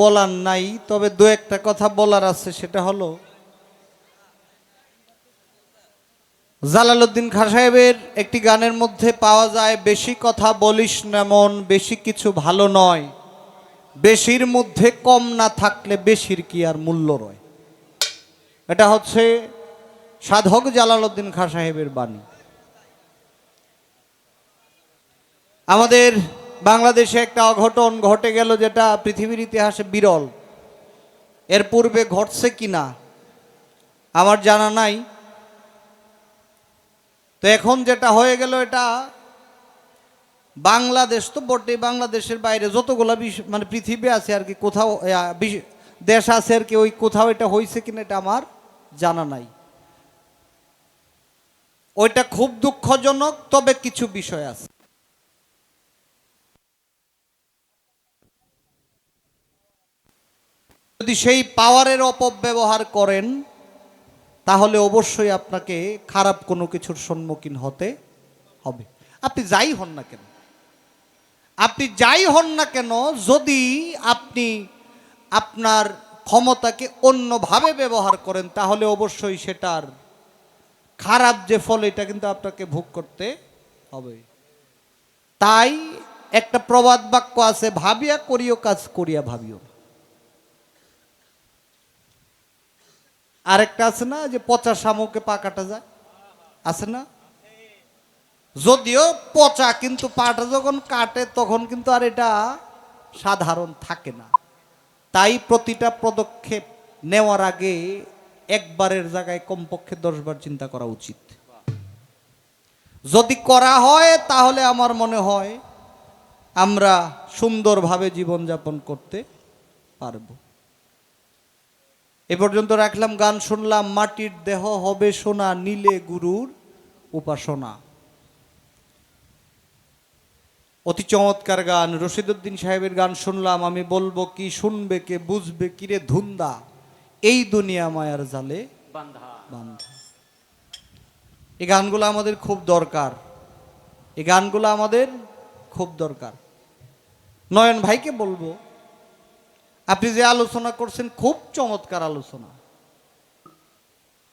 বলার নাই, তবে দু একটা কথা বলার আছে, সেটা হলো জালালউদ্দিন খান সাহেবের একটি গানের মধ্যে পাওয়া যায়, বেশি কথা বলিস না মন, বেশি কিছু ভালো নয়। বেশির মধ্যে কম না থাকলে বেশির কি আর মূল্য রয়? এটা হচ্ছে সাধক জালালউদ্দিন খান সাহেবের বাণী। আমাদের বাংলাদেশে একটা অঘটন ঘটে গেল যেটা পৃথিবীর ইতিহাসে বিরল। এর পূর্বে ঘটছে কি না, আমার জানা নাই। তো এখন যেটা হয়ে গেল এটা, বাংলাদেশ তো বটে বাংলাদেশের বাইরে যতগুলা মানে পৃথিবী আছে আর কি, কোথাও দেশ আছে আর কি, ওই কোথাও এটা হয়েছে কিনা এটা আমার জানা নাই। ওইটা খুব দুঃখজনক, তবে কিছু বিষয় আছে। যদি সেই পাওয়ারের অপব্যবহার করেন, তাহলে অবশ্যই আপনাকে খারাপ কোনো কিছুর সম্মুখীন হতে হবে। আপনি যাই হন না কেন? আপনি যাই হন না কেন, যদি আপনি আপনার ক্ষমতাকে অন্যভাবে ব্যবহার করেন, তাহলে অবশ্যই সেটার খারাপ যে ফল, এটা কিন্তু আপনাকে ভোগ করতে হবে। তাই একটা প্রবাদ বাক্য আছে, ভাবিয়া করিও কাজ করিয়া ভাবিও আরেকটা আছে না, যে পচা শামুকে পা কাটা যায়? আছে না? যদিও পচা, কিন্তু পাটা যখন কাটে, তখন কিন্তু আর এটা সাধারণ থাকে না। তাই প্রতিটা পদক্ষেপ নেওয়ার আগে একবারের জায়গায় কমপক্ষে দশবার চিন্তা করা উচিত। যদি করা হয়, তাহলে আমার মনে হয় আমরা সুন্দরভাবে জীবনযাপন করতে পারব। এ পর্যন্ত রাখলাম গান শুনলাম মাটির দেহ হবে সোনা নীলে গুরুর উপাসনা। অতি চমৎকার গান রশিদুদ্দিন সাহেবের গান শুনলাম আমি বলব কি শুনবে কে বুঝবে কি রে ধুন্দা এই দুনিয়া মায়ার জালে বান্ধা। বান্ধা। এই গানগুলো আমাদের খুব দরকার। এই গানগুলো আমাদের খুব দরকার। নয়ন ভাইকে বলব আপনি যে আলোচনা করছেন, খুব চমৎকার আলোচনা।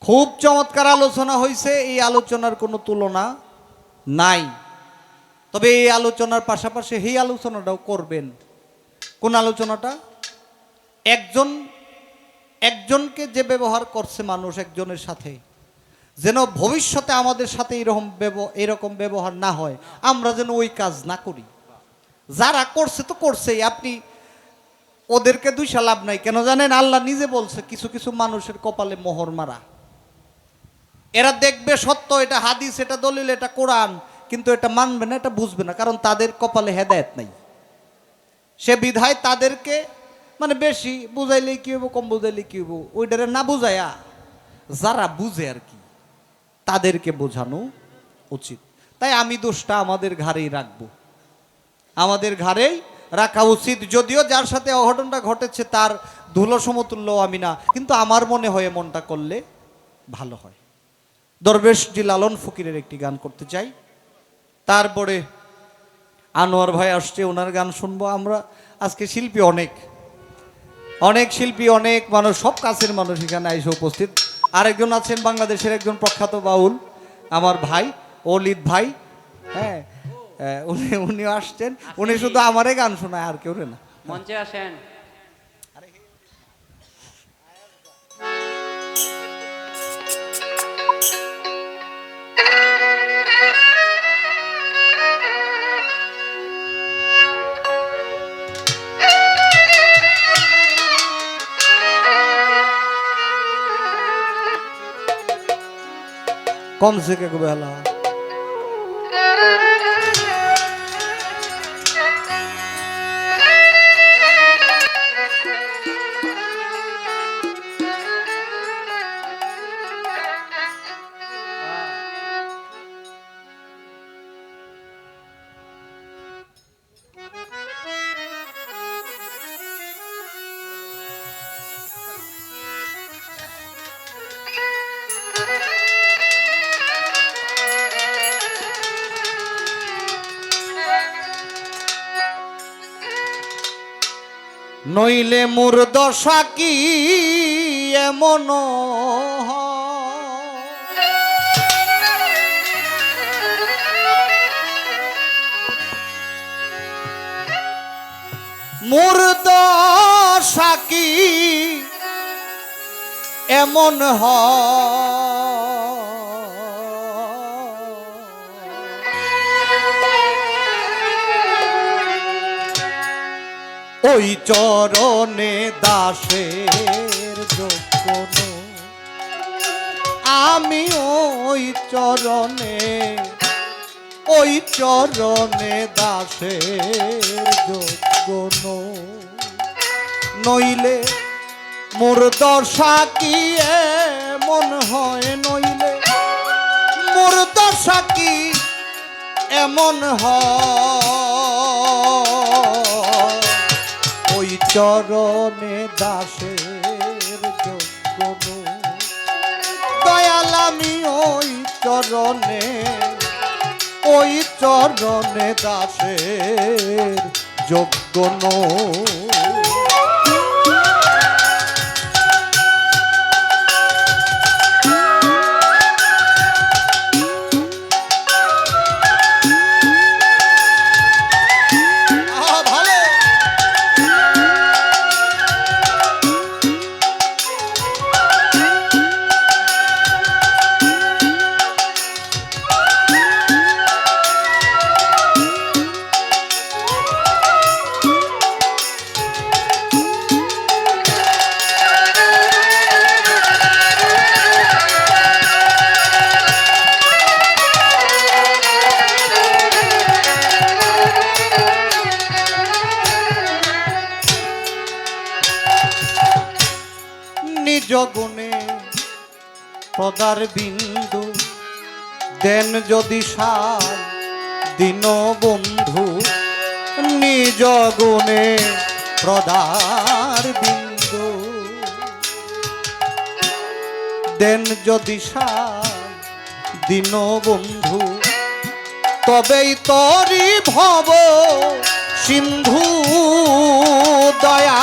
খুব চমৎকার আলোচনা হয়েছে এই আলোচনার কোনো তুলনা নাই। তবে এই আলোচনার পাশাপাশি এই আলোচনাটাও করবেন। কোন আলোচনাটা? একজন, একজনকে যে ব্যবহার করছে মানুষ একজনের সাথে, যেন ভবিষ্যতে আমাদের সাথে এরকম এরকম ব্যবহার না হয়। আমরা যেন ওই কাজ না করি। যারা করছে তো করছেই। আপনি ওদেরকে দুইশা লাভ নাই। কেন জানেন? আল্লাহ নিজে বলছে, কিছু কিছু মানুষের কপালে মোহর মারা। এরা দেখবে সত্য, এটা হাদিস, এটা দলিল, এটা কোরআন, কিন্তু এটা মানবে না, এটা বুঝবে না, কারণ তাদের কপালে হেদায়েত নাই। সে বিধায় তাদেরকে মানে বেশি বুঝাইলে কি হইব, কম বুঝাইলে কি হইব, ওইটারে না বুঝাইয়া যারা বুঝে আর কি, তাদেরকে বোঝানো উচিত। তাই আমি দোষটা আমাদের ঘাড়েই রাখব। আমাদের ঘাড়েই রাখা উচিত। যদিও যার সাথে অঘটনটা ঘটেছে, তার ধুলো সমতুল্য আমি না। কিন্তু আমার মনে হয় মনটা করলে ভালো হয়। দরবেশ জি লালন ফকিরের একটি গান করতে চাই। তারপরে আনোয়ার ভাই আসছে, ওনার গান শুনব আমরা। আজকে শিল্পী অনেক। অনেক শিল্পী, অনেক মানুষ, সব কাছের মানুষ এখানে এসে উপস্থিত। আরেকজন আছেন বাংলাদেশের একজন প্রখ্যাত বাউল, আমার ভাই অলিদ ভাই। হ্যাঁ উনি উনি আসছেন। উনি শুধু আমারে গান শোনায় আর কেউ না। মঞ্চে আসেন। কম সে কে বেলা নইলে মোর দশা কি এমন? মোর দশা কি এমন হয় ওই চরণে দাসের যোগ্য আমি ওই চরণে ওই চরণে দাসের যোগ্য নইলে মোর দশা কি এমন হয় নইলে? মোর দশা কি এমন হয়? চরণে দাসের যোগ্য দয়াল আমি ওই চরণে ওই চরণে দাসের যোগ্য আহা, পদার বিন্দু, দেন যদি সার দিন বন্ধু, নিজ গুণে প্রদার বিন্দু। দেন যদি সার দিন বন্ধু, তবেই তরি ভব সিন্ধু দয়া।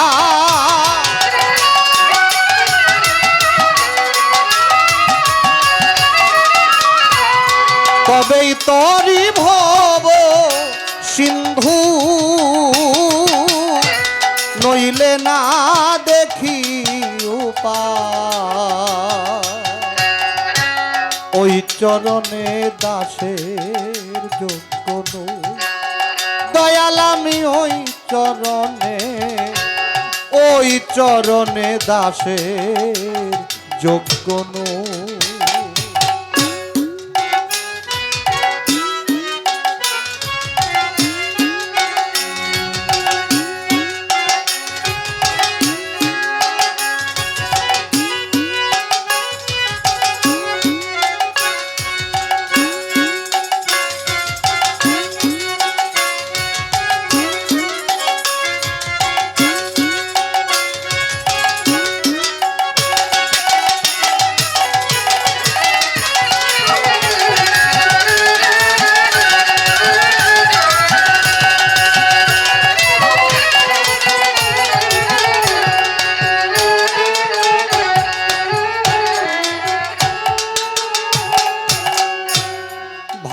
তবেই তরি ভব সিন্ধু নইলে না দেখি ওই চরণে দাসের যোগ্য। দয়াল আমি ওই চরণে ওই চরণে দাসের যোগ্য নই।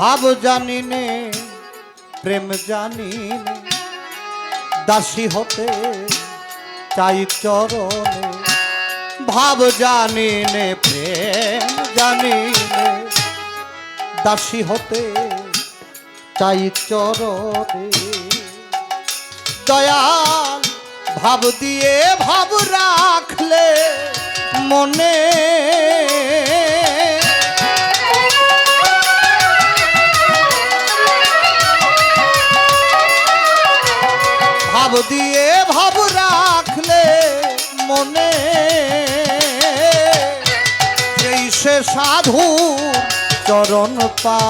ভাব জানি নে প্রেম জানি নে দাসী হতে চাই চরণে। ভাব জানি নে প্রেম জানি নে দাসী হতে চাই চরণে। দয়াল, ভাব দিয়ে ভাব রাখলে মনে ভাব দিয়ে ভাব রাখলে মনে। এই সে সাধু চরণ পা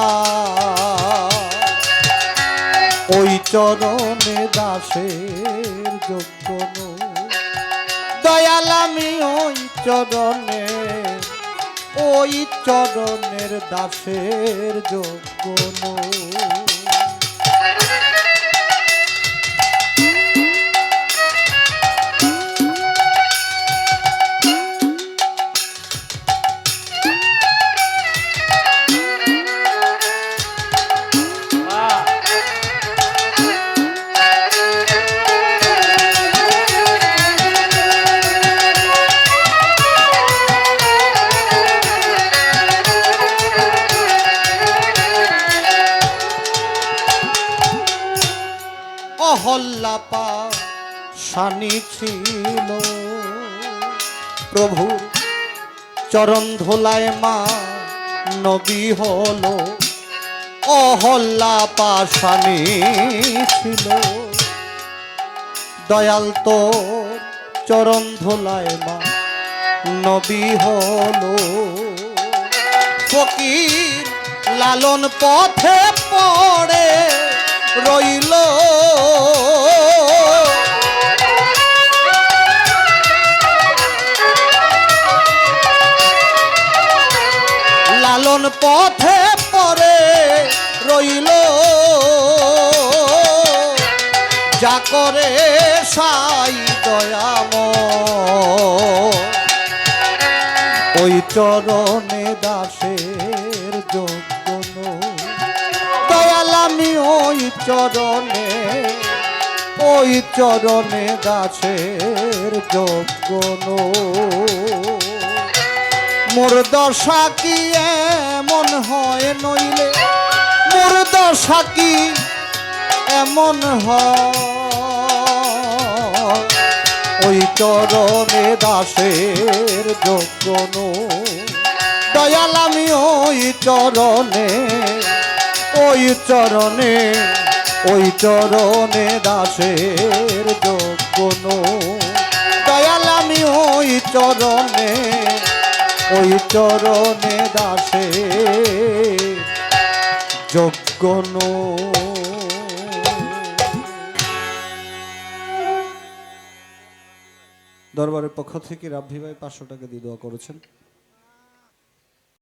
ওই চরণে দাসের যোগ্য। দয়াল আমি ওই চরণে, ওই চরণের দাসের যোগ্য নই। ছিল। প্রভু, চরণ ধোলায় মা নবী হলো। অহল্লা পাশানি ছিল। দয়াল তো চরণ ধোলায় মা নবী হলো। ফকির লালন পথে পড়ে রইল। লালন পথে পড়ে রইল। যা করে সাই দয়াম ওই চরণে চরণে, ওই চরণে যোগ্য নই। মোর দশা কি এমন হয় নইলে মোর দশা কি এমন হয় ওই চরণে দাসের নই। দয়াল আমি ওই চরণে ওই চরণে ওই চরণে দাসের যোগ্য। দয়াল আমি ওই চরণে ওই চরণে দাসে যোগ্য। দরবারের পক্ষ থেকে রাব্বি ভাই পাঁচশো টাকা দিয়ে দোয়া করেছেন